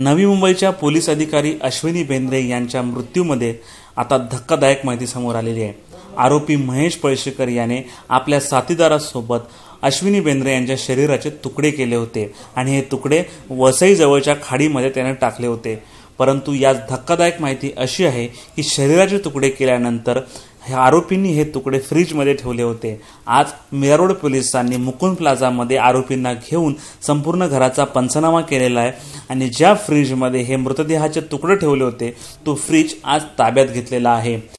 नवी मुंबईच्या पोलीस अधिकारी अश्विनी बेंद्रे यांच्या मृत्यूमध्ये आता धक्कादायक माहिती समोर आलेली आहे. आरोपी महेश पळशीकर याने आपल्या साथीदारासोबत अश्विनी बेंद्रे यांच्या शरीराचे तुकडे केले होते आणि हे तुकडे वसईजवळच्या खाडीमध्ये त्याने टाकले होते. परंतु यात धक्कादायक माहिती अशी आहे की शरीराचे तुकडे केल्यानंतर ह्या आरोपींनी हे तुकडे फ्रीजमध्ये ठेवले होते. आज मेरोड पोलिसांनी मुकुंद प्लाझामध्ये आरोपींना घेऊन संपूर्ण घराचा पंचनामा केलेला आहे आणि ज्या फ्रीजमध्ये हे मृतदेहाचे तुकडे ठेवले होते तो फ्रीज आज ताब्यात घेतलेला आहे.